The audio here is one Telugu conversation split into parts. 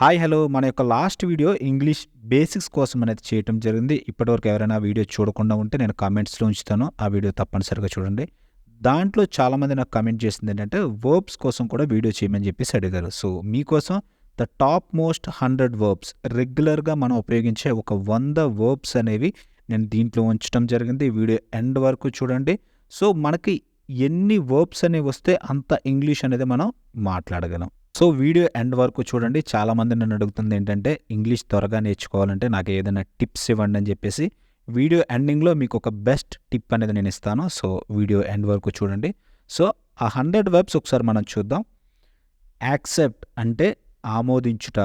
Hi hello. మన యొక్క లాస్ట్ వీడియో ఇంగ్లీష్ బేసిక్స్ కోసం అనేది చేయటం జరిగింది. ఇప్పటివరకు ఎవరైనా వీడియో చూడకుండా ఉంటే నేను కామెంట్స్లో ఉంచుతాను. ఆ వీడియో తప్పనిసరిగా చూడండి. దాంట్లో చాలామంది నాకు కామెంట్ చేసింది ఏంటంటే వర్బ్స్ కోసం కూడా వీడియో చేయమని చెప్పేసి అడిగారు. సో మీకోసం the top most hundred verbs రెగ్యులర్గా మనం ఉపయోగించే ఒక వంద వర్బ్స్ అనేవి నేను దీంట్లో ఉంచడం జరిగింది. వీడియో ఎండ్ వరకు చూడండి. సో మనకి ఎన్ని వర్బ్స్ అనేవి వస్తే అంత ఇంగ్లీష్ అనేది మనం మాట్లాడగలం. సో వీడియో ఎండ్ వరకు చూడండి. చాలామంది నన్ను అడుగుతుంది ఏంటంటే ఇంగ్లీష్ త్వరగా నేర్చుకోవాలంటే నాకు ఏదైనా టిప్స్ ఇవ్వండి అని చెప్పేసి. వీడియో ఎండింగ్లో మీకు ఒక బెస్ట్ టిప్ అనేది నేను ఇస్తాను. సో వీడియో ఎండ్ వరకు చూడండి. సో ఆ హండ్రెడ్ వెబ్స్ ఒకసారి మనం చూద్దాం. యాక్సెప్ట్ అంటే ఆమోదించుట.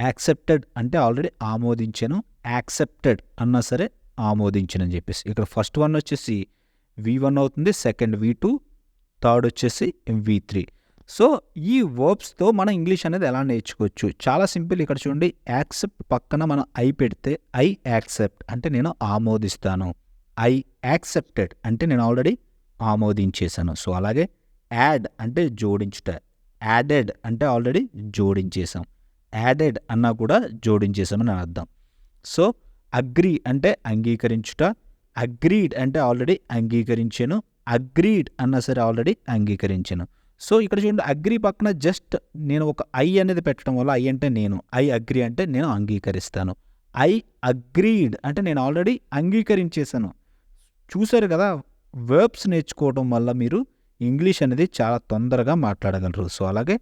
యాక్సెప్టెడ్ అంటే ఆల్రెడీ ఆమోదించాను. యాక్సెప్టెడ్ అన్నా సరే ఆమోదించనని చెప్పేసి. ఇక్కడ ఫస్ట్ వన్ వచ్చేసి వి వన్ అవుతుంది. Second V two. థర్డ్ వచ్చేసి వి త్రీ. సో ఈ వర్బ్స్తో మనం ఇంగ్లీష్ అనేది ఎలా నేర్చుకోవచ్చు? చాలా సింపుల్ ఇక్కడ చూడండి. యాక్సెప్ట్ పక్కన మనం ఐ పెడితే ఐ యాక్సెప్ట్ అంటే నేను ఆమోదిస్తాను. ఐ యాక్సెప్టెడ్ అంటే నేను ఆల్రెడీ ఆమోదించేశాను. సో అలాగే యాడ్ అంటే జోడించుట. యాడెడ్ అంటే ఆల్రెడీ జోడించేశాం. యాడెడ్ అన్నా కూడా జోడించేశామని అర్థం. సో అగ్రీ అంటే అంగీకరించుట. అగ్రీడ్ అంటే ఆల్రెడీ అంగీకరించాను. అగ్రీడ్ అన్నా సరే ఆల్రెడీ అంగీకరించాను. సో ఇక్కడ చూడండి అగ్రి పక్కన జస్ట్ నేను ఒక ఐ అనేది పెట్టడం వల్ల ఐ అంటే నేను. ఐ అగ్రి అంటే నేను అంగీకరిస్తాను. ఐ అగ్రీడ్ అంటే నేను ఆల్రెడీ అంగీకరించేశాను. చూశారు కదా వర్బ్స్ నేర్చుకోవడం వల్ల మీరు ఇంగ్లీష్ అనేది చాలా తొందరగా మాట్లాడగలరు. సో అలాగే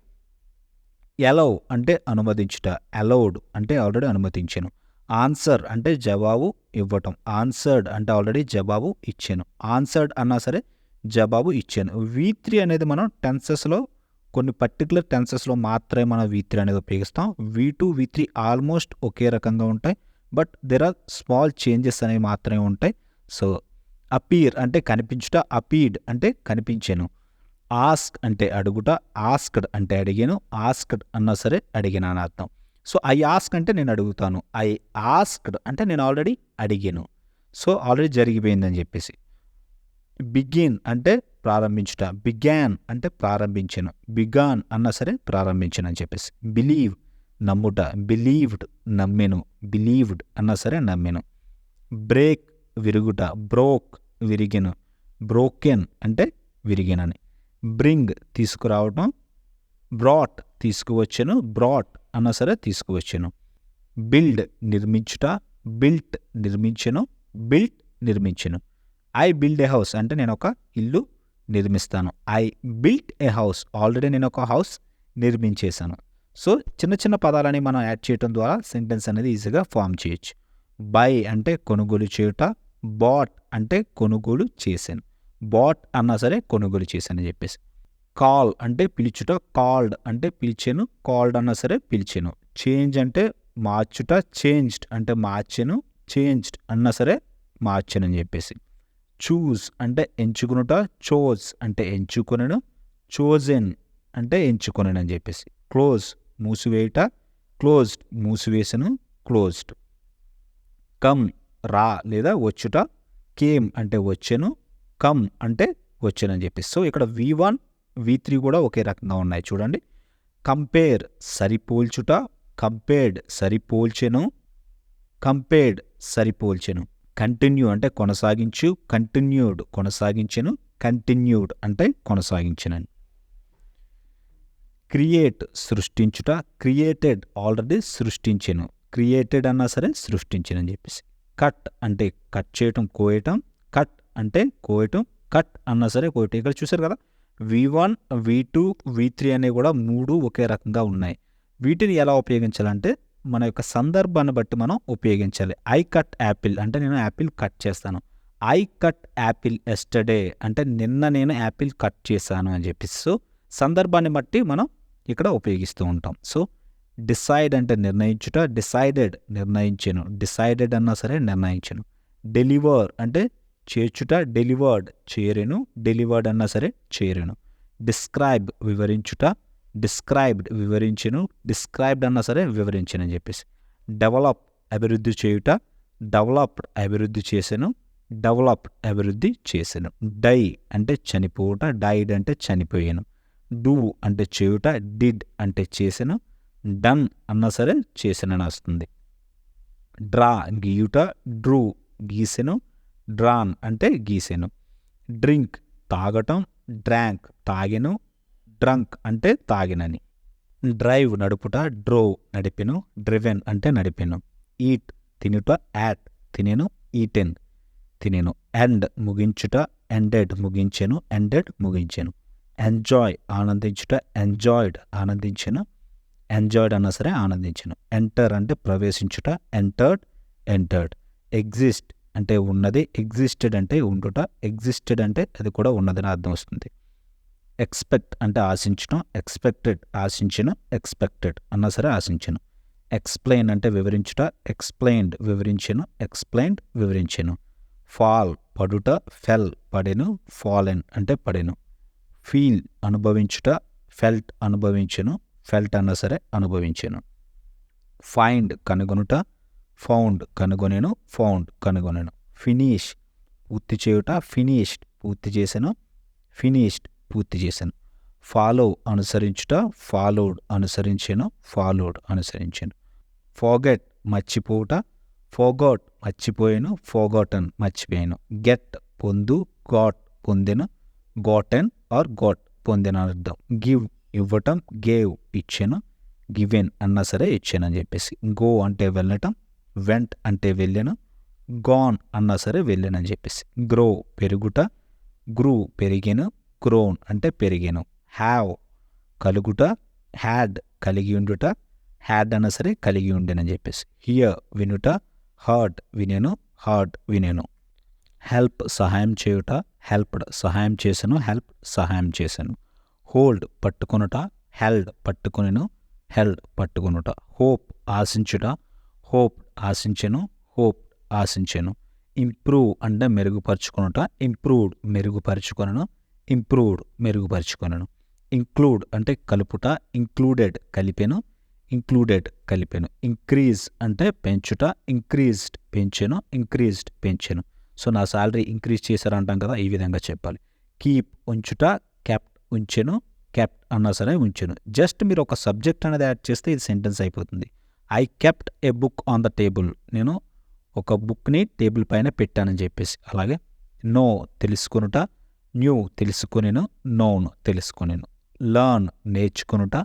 ఎలవ్ అంటే అనుమతించుట అలౌడ్ అంటే ఆల్రెడీ అనుమతించాను. ఆన్సర్ అంటే జవాబు ఇవ్వటం ఆన్సర్డ్ అంటే ఆల్రెడీ జవాబు ఇచ్చాను. ఆన్సర్డ్ అన్నా సరే జవాబు ఇచ్చాను. వి త్రీ అనేది మనం టెన్సెస్లో కొన్ని పర్టికులర్ టెన్సెస్లో మాత్రమే మనం వి త్రీ అనేది ఉపయోగిస్తాం. V two V three almost ఒకే రకంగా ఉంటాయి. But there are small changes అనేవి మాత్రమే ఉంటాయి. సో అపీర్ అంటే కనిపించుట అపీడ్ అంటే కనిపించాను. ఆస్క్ అంటే అడుగుట ఆస్క్డ్ అంటే అడిగాను. ఆస్క్డ్ అన్నా సరే అడిగిన అని అర్థం. సో ఐ ఆస్క్ అంటే నేను అడుగుతాను. ఐ ఆస్క్డ్ అంటే నేను ఆల్రెడీ అడిగాను. సో ఆల్రెడీ జరిగిపోయిందని చెప్పేసి. బిగిన్ అంటే ప్రారంభించుట బిగాన్ అంటే ప్రారంభించిన బిగాన్ అన్నా సరే ప్రారంభించిన అని చెప్పేసి. బిలీవ్ నమ్ముట బిలీవ్డ్ నమ్మెను బిలీవ్డ్ అన్నా సరే నమ్మెను. బ్రేక్ విరుగుట బ్రోక్ విరిగెను బ్రోకెన్ అంటే విరిగినని. బ్రింగ్ తీసుకురావటం బ్రాట్ తీసుకువచ్చెను బ్రాట్ అన్నా సరే తీసుకువచ్చెను. బిల్డ్ నిర్మించుట బిల్ట్ నిర్మించెను బిల్ట్ నిర్మించెను. ఐ బిల్డ్ ఏ హౌస్ అంటే నేను ఒక ఇల్లు నిర్మిస్తాను. I built a house already నేను ఒక హౌస్ నిర్మించేశాను. సో చిన్న చిన్న పదాలని మనం యాడ్ చేయటం ద్వారా సెంటెన్స్ అనేది ఈజీగా ఫామ్ చేయొచ్చు. బై అంటే కొనుగోలు చేయుట బాట్ అంటే కొనుగోలు చేశాను బాట్ అన్నా సరే కొనుగోలు చేశాను అని చెప్పేసి. కాల్ అంటే పిలుచుట కాల్డ్ అంటే పిలిచాను కాల్డ్ అన్నా సరే పిలిచాను. చేంజ్ అంటే మార్చుట చేంజ్డ్ అంటే మార్చాను చేంజ్డ్ అన్నా సరే మార్చాను అని చెప్పేసి. చూస్ అంటే ఎంచుకునుట చోజ్ అంటే ఎంచుకొనను చోజెన్ అంటే ఎంచుకొనను అని చెప్పేసి. క్లోజ్ మూసివేయుట క్లోజ్డ్ మూసివేసను క్లోజ్డ్ కమ్ రా లేదా వచ్చుట కేమ్ అంటే వచ్చాను కమ్ అంటే వచ్చెను అని చెప్పేసి. సో ఇక్కడ వి వన్ వి త్రీ కూడా ఒకే రకంగా ఉన్నాయి చూడండి. కంపేర్ సరిపోల్చుట కంపేర్డ్ సరిపోల్చెను కంపేర్డ్ సరిపోల్చెను. కంటిన్యూ అంటే కొనసాగించు కంటిన్యూడ్ కొనసాగించను కంటిన్యూడ్ అంటే కొనసాగించనని. క్రియేట్ సృష్టించుట క్రియేటెడ్ ఆల్రెడీ సృష్టించను. క్రియేటెడ్ అన్నా సరే సృష్టించనని చెప్పేసి. కట్ అంటే కట్ చేయటం కోయటం కట్ అంటే కోయటం కట్ అన్నా సరే కోయటం. ఇక్కడ చూసారు కదా V one V two V three అనేవి కూడా మూడు ఒకే రకంగా ఉన్నాయి. వీటిని ఎలా ఉపయోగించాలంటే మన యొక్క సందర్భాన్ని బట్టి మనం ఉపయోగించాలి. ఐ కట్ యాపిల్ అంటే నేను యాపిల్ కట్ చేస్తాను. ఐ కట్ యాపిల్ ఎస్టర్డే అంటే నిన్న నేను యాపిల్ కట్ చేశాను అని చెప్పి. సో సందర్భాన్ని బట్టి మనం ఇక్కడ ఉపయోగిస్తూ ఉంటాం. సో డిసైడ్ అంటే నిర్ణయించుట డిసైడెడ్ నిర్ణయించాను. డిసైడెడ్ అన్నా సరే నిర్ణయించాను. డెలివర్ అంటే చేర్చుట డెలివర్డ్ చేరెను. డెలివర్డ్ అన్నా సరే చేరెను. డిస్క్రైబ్ వివరించుట డిస్క్రైబ్డ్ వివరించెను డిస్క్రైబ్డ్ అన్నా సరే వివరించను అని చెప్పేసి. డెవలప్ అభివృద్ధి చేయుట డెవలప్డ్ అభివృద్ధి చేశాను డెవలప్డ్ అభివృద్ధి చేశాను డై అంటే చనిపోవుట డైడ్ అంటే చనిపోయాను. డూ అంటే చేయుట డిడ్ అంటే చేశాను డన్ అన్నా సరే చేసానని వస్తుంది డ్రా గీయుట డ్రూ గీసెను. డ్రాన్ అంటే గీసెను. డ్రింక్ తాగటం డ్రాంక్ తాగెను. డ్రంక్ అంటే తాగినని. డ్రైవ్ నడుపుట డ్రోవ్ నడిపెను డ్రివెన్ అంటే నడిపెను. ఈట్ తినుట యాట్ తినేను ఈటెన్ తినేను. ఎండ్ ముగించుట ఎండెడ్ ముగించెను ఎండెడ్ ముగించెను. ఎంజాయ్ ఆనందించుట ఎంజాయిడ్ ఆనందించెను. ఎంజాయిడ్ అన్నా సరే ఆనందించెను. ఎంటర్ అంటే ప్రవేశించుట ఎంటర్డ్ ఎంటర్డ్. ఎగ్జిస్ట్ అంటే ఉన్నది ఎగ్జిస్టెడ్ అంటే ఉండుట ఎగ్జిస్టెడ్ అంటే అది కూడా ఉన్నదని అర్థం వస్తుంది. ఎక్స్పెక్ట్ అంటే ఆశించడం ఎక్స్పెక్టెడ్ ఆశించిన ఎక్స్పెక్టెడ్ అన్నా సరే ఆశించిన. ఎక్స్ప్లెయిన్ అంటే వివరించుట ఎక్స్ప్లెయిన్డ్ వివరించిన ఎక్స్ప్లెయిన్డ్ వివరించాను. ఫాల్ పడుట ఫెల్ పడెను ఫాలెన్ అంటే పడెను. ఫీల్ అనుభవించుట ఫెల్ట్ అనుభవించెను ఫెల్ట్ అన్నా సరే అనుభవించాను. ఫైండ్ కనుగొనుట ఫౌండ్ కనుగొనేను ఫౌండ్ కనుగొనెను. ఫినిష్ పూర్తి చేయుట ఫినిష్డ్ పూర్తి చేశాను ఫినిష్డ్ పూర్తి చేశాను. ఫాలో అనుసరించుట ఫాలోడ్ అనుసరించాను ఫాలోడ్ అనుసరించాను. ఫోగెట్ మర్చిపోవుట ఫోగాట్ మర్చిపోయాను ఫోగాటన్ మర్చిపోయాను. గెట్ పొందు గాట్ పొందిన గాటెన్ ఆర్ గాట్ పొందిన అర్థం. గివ్ ఇవ్వటం గేవ్ ఇచ్చాను గివెన్ అన్నా సరే ఇచ్చాను అని చెప్పేసి. గో అంటే వెళ్ళటం వెంట్ అంటే వెళ్ళాను గాన్ అన్నా సరే వెళ్ళానని చెప్పేసి. గ్రో పెరుగుట గ్రూ పెరిగాను గ్రోన్ అంటే పెరిగాను. హ్యావ్ కలుగుట హ్యాడ్ కలిగి ఉండుట హ్యాడ్ అన్నా సరే కలిగి ఉండేనని చెప్పేసి. హియర్ వినుట హర్ట్ వినేను హార్ట్ వినేను. హెల్ప్ సహాయం చేయుట హెల్ప్డ్ సహాయం చేశాను హెల్ప్ సహాయం చేశాను హోల్డ్ పట్టుకొనుట హెల్డ్ పట్టుకొనిను హెల్డ్ పట్టుకొనుట. హోప్ ఆశించుట హోప్ ఆశించెను హోప్ ఆశించెను. ఇంప్రూవ్ అంటే మెరుగుపరుచుకొనుట ఇంప్రూవ్డ్ మెరుగుపరుచుకొనను. ఇంప్రూవ్డ్ మెరుగుపరుచుకొనను. ఇంక్లూడ్ అంటే కలుపుట ఇంక్లూడెడ్ కలిపెను ఇంక్లూడెడ్ కలిపెను. ఇంక్రీజ్ అంటే పెంచుట ఇంక్రీజ్డ్ పెంచెను ఇంక్రీజ్డ్ పెంచెను. సో నా శాలరీ ఇంక్రీజ్ చేశారంటాం కదా ఈ విధంగా చెప్పాలి. కీప్ ఉంచుట క్యాప్ ఉంచెను కెప్ట్ అన్నా సరే ఉంచెను. జస్ట్ మీరు ఒక సబ్జెక్ట్ అనేది యాడ్ చేస్తే ఇది సెంటెన్స్ అయిపోతుంది. I kept a book on the table. నేను ఒక బుక్ని టేబుల్ పైన పెట్టానని చెప్పేసి. అలాగే నో తెలుసుకొనుట న్యూ తెలుసుకొనిను నోన్ తెలుసుకొనిను. లర్న్ నేర్చుకొనుట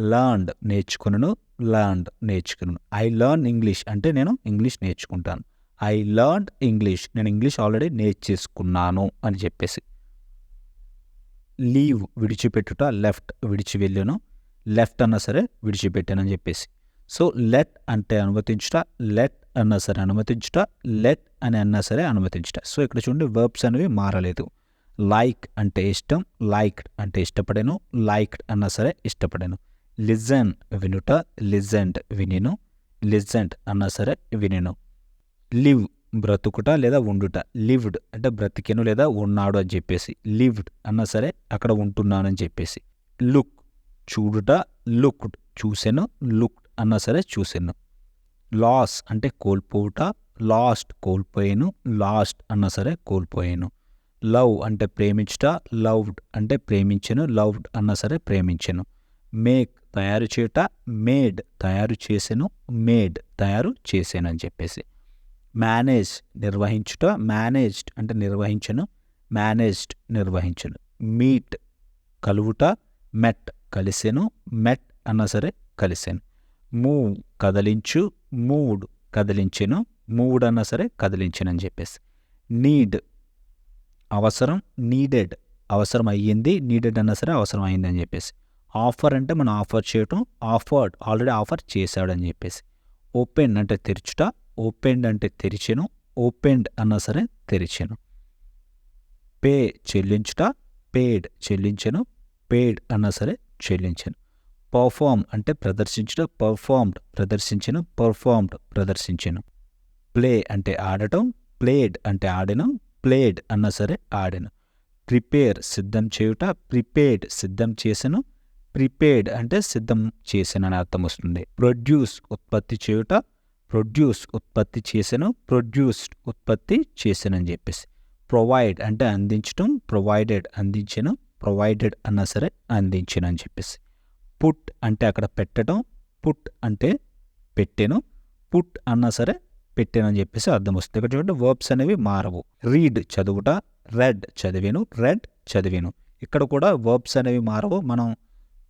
లర్న్డ్ నేర్చుకును లర్న్డ్ నేర్చుకును ఐ లర్న్ ఇంగ్లీష్ అంటే నేను ఇంగ్లీష్ నేర్చుకుంటాను. ఐ లర్న్ ఇంగ్లీష్ నేను ఇంగ్లీష్ ఆల్రెడీ నేర్చేసుకున్నాను అని చెప్పేసి. లీవ్ విడిచిపెట్టుట లెఫ్ట్ విడిచి వెళ్ళాను. లెఫ్ట్ అన్నా సరే విడిచిపెట్టానని చెప్పేసి. సో లెట్ అంటే అనుమతించుట లెట్ అన్నా సరే అనుమతించుట లెట్ అని అన్నా సరే అనుమతించుట. సో ఇక్కడ చూడండి వర్బ్స్ అనేవి మారలేదు. లైక్ అంటే ఇష్టం లైక్డ్ అంటే ఇష్టపడాను లైక్డ్ అన్నా సరే ఇష్టపడాను. లిజన్ వినుట లిజెంట్ వినిను లిజెంట్ అన్నా సరే వినిను. లివ్ బ్రతుకుట లేదా ఉండుట. లివ్డ్ అంటే బ్రతికెను లేదా ఉన్నాడు అని చెప్పేసి. లివ్డ్ అన్నా సరే అక్కడ ఉంటున్నానని చెప్పేసి. లుక్ చూడుట లుక్డ్ చూసాను లుక్డ్ అన్నా సరే చూసాను. లాస్ అంటే కోల్పోవుట లాస్ట్ కోల్పోయాను లాస్ట్ అన్నా సరే కోల్పోయాను. లవ్ అంటే ప్రేమించుట లవ్డ్ అంటే ప్రేమించను లవ్డ్ అన్నా సరే ప్రేమించను. మేక్ తయారు చేయుట మేడ్ తయారు చేసెను మేడ్ తయారు చేసాను అని చెప్పేసి. మేనేజ్ నిర్వహించుట మేనేజ్డ్ అంటే నిర్వహించను మేనేజ్డ్ నిర్వహించను. మీట్ కలువుట మెట్ కలిసెను మెట్ అన్నా సరే కలిసాను. మూవ్ కదిలించు మూడ్ కదిలించెను మూడ్ అన్నా సరే కదిలించెనని చెప్పేసి. నీడ్ అవసరం నీడెడ్ అవసరం అయ్యింది నీడెడ్ అన్నా సరే అవసరం అయింది అని చెప్పేసి. ఆఫర్ అంటే మనం ఆఫర్ చేయటం ఆఫర్డ్ ఆల్రెడీ ఆఫర్ చేశాడు అని చెప్పేసి. ఓపెన్ అంటే తెరిచుట ఓపెన్డ్ అంటే తెరిచాను ఓపెన్డ్ అన్నా సరే తెరిచాను. పే చెల్లించుట పేడ్ చెల్లించాను పేడ్ అన్నా సరే చెల్లించాను. పర్ఫామ్ అంటే ప్రదర్శించుట పర్ఫార్మ్డ్ ప్రదర్శించాను పర్ఫార్మ్డ్ ప్రదర్శించాను. ప్లే అంటే ఆడటం ప్లేడ్ అంటే ఆడినం ప్లేడ్ అన్నా సరే ఆడెను. ప్రిపేర్ సిద్ధం చేయుట ప్రిపేర్డ్ సిద్ధం చేసెను. ప్రిపేర్డ్ అంటే సిద్ధం చేసెనని అర్థం వస్తుంది. ప్రొడ్యూస్ ఉత్పత్తి చేయుట ప్రొడ్యూస్ ఉత్పత్తి చేసెను ప్రొడ్యూస్డ్ ఉత్పత్తి చేసానని చెప్పేసి. ప్రొవైడ్ అంటే అందించటం ప్రొవైడెడ్ అందించాను ప్రొవైడెడ్ అన్నా సరే అందించెను అని చెప్పేసి. పుట్ అంటే అక్కడ పెట్టడం పుట్ అంటే పెట్టాను. పుట్ అన్నా సరే పెట్టాను అని చెప్పేసి అర్థం వస్తుంది ఇక్కడ చూడండి వర్బ్స్ అనేవి మారవు. రీడ్ చదువుట రెడ్ చదివాను రెడ్ చదివాను. ఇక్కడ కూడా వర్బ్స్ అనేవి మారవు మనం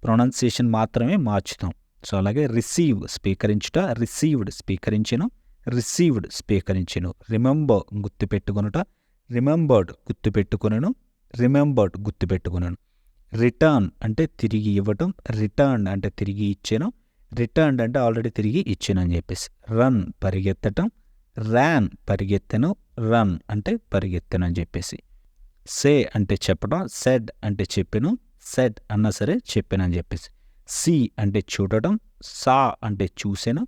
ప్రొనౌన్సియేషన్ మాత్రమే మార్చుతాం. సో అలాగే రిసీవ్ స్వీకరించుట రిసీవ్డ్ స్వీకరించను రిసీవ్డ్ స్వీకరించను. రిమెంబర్ గుర్తుపెట్టుకొనుట రిమెంబర్డ్ గుర్తుపెట్టుకొనను రిమెంబర్డ్ గుర్తుపెట్టుకొనను రిటర్న్ అంటే తిరిగి ఇవ్వటం రిటర్న్ అంటే తిరిగి ఇచ్చాను రిటర్న్ అంటే ఆల్రెడీ తిరిగి ఇచ్చాను అని చెప్పేసి. రన్ పరిగెత్తటం ర్యాన్ పరిగెత్తను రన్ అంటే పరిగెత్తను అని చెప్పేసి. సే అంటే చెప్పడం సెడ్ అంటే చెప్పాను సెడ్ అన్నా సరే చెప్పాను అని చెప్పేసి. సి అంటే చూడటం సా అంటే చూసాను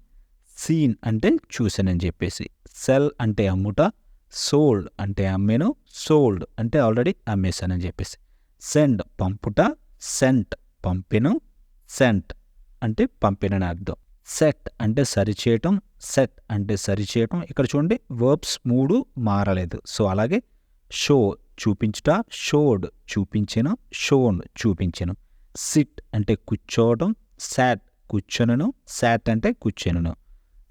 సీన్ అంటే చూసానని చెప్పేసి. సెల్ అంటే అమ్ముట సోల్డ్ అంటే అమ్మేను సోల్డ్ అంటే ఆల్రెడీ అమ్మేశానని చెప్పేసి. సెండ్ పంపుట సెంట్ పంపెను సెంట్ అంటే పంపిన అర్థం. సెట్ అంటే సరిచేయటం సెట్ అంటే సరిచేయటం. ఇక్కడ చూడండి వర్బ్స్ మూడు మారలేదు. సో అలాగే షో చూపించుట షోడ్ చూపించిన షోన్ చూపించను. సిట్ అంటే కూర్చోవడం సాట్ కూర్చొనను సాట్ అంటే కూర్చొనను.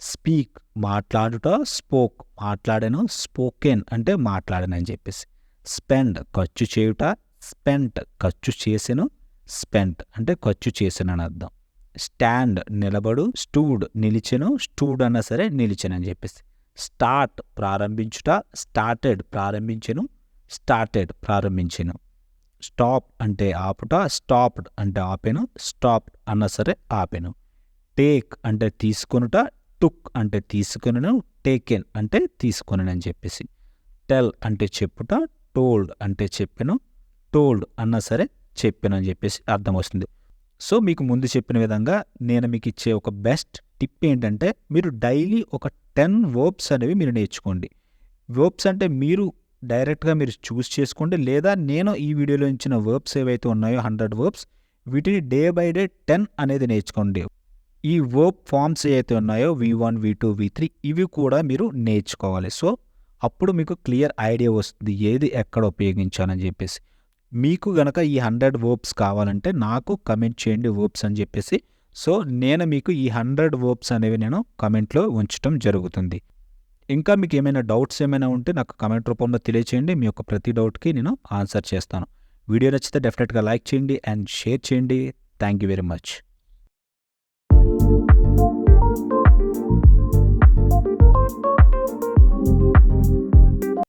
స్పీక్ మాట్లాడుట స్పోక్ మాట్లాడాను స్పోకెన్ అంటే మాట్లాడాను అని చెప్పేసి. స్పెండ్ ఖర్చు చేయుట స్పెంట్ ఖర్చు చేసెను స్పెంట్ అంటే ఖర్చు చేసిన అని అర్థం. స్టాండ్ నిలబడు స్టూడ్ నిలిచెను స్టూడ్ అన్నా సరే నిలిచెను అని చెప్పేసి. స్టార్ట్ ప్రారంభించుట స్టార్టెడ్ ప్రారంభించెను స్టార్టెడ్ ప్రారంభించెను. స్టాప్ అంటే ఆపుట స్టాప్డ్ అంటే ఆపెను స్టాప్డ్ అన్నా సరే ఆపెను. టేక్ అంటే తీసుకొనుట టుక్ అంటే తీసుకొనను టేకెన్ అంటే తీసుకొనను అని చెప్పేసి. టెల్ అంటే చెప్పుట టోల్డ్ అంటే చెప్పెను టోల్డ్ అన్నా సరే చెప్పాను అని చెప్పేసి అర్థం వస్తుంది. సో మీకు ముందు చెప్పిన విధంగా నేను మీకు ఇచ్చే ఒక బెస్ట్ టిప్ ఏంటంటే మీరు డైలీ ఒక టెన్ వర్బ్స్ అనేవి మీరు నేర్చుకోండి. వర్బ్స్ అంటే మీరు డైరెక్ట్గా మీరు చూస్ చేసుకోండి లేదా నేను ఈ వీడియోలో ఇచ్చిన వర్బ్స్ ఏవైతే ఉన్నాయో హండ్రెడ్ వర్బ్స్ వీటిని డే బై డే టెన్ అనేది నేర్చుకోండి. ఈ వర్బ్ ఫామ్స్ ఏవైతే ఉన్నాయో V one V two V three ఇవి కూడా మీరు నేర్చుకోవాలి. సో అప్పుడు మీకు క్లియర్ ఐడియా వస్తుంది ఏది ఎక్కడ ఉపయోగించాలని చెప్పేసి. మీకు గనక ఈ హండ్రెడ్ వర్బ్స్ కావాలంటే నాకు కమెంట్ చేయండి వర్బ్స్ అని చెప్పేసి. సో నేను మీకు ఈ హండ్రెడ్ వర్బ్స్ అనేవి నేను కమెంట్లో ఉంచడం జరుగుతుంది. ఇంకా మీకు ఏమైనా డౌట్స్ ఏమైనా ఉంటే నాకు కమెంట్ రూపంలో తెలియచేయండి. మీ యొక్క ప్రతి డౌట్కి నేను ఆన్సర్ చేస్తాను. వీడియో నచ్చితే డెఫినెట్గా లైక్ చేయండి అండ్ షేర్ చేయండి. Thank you very much.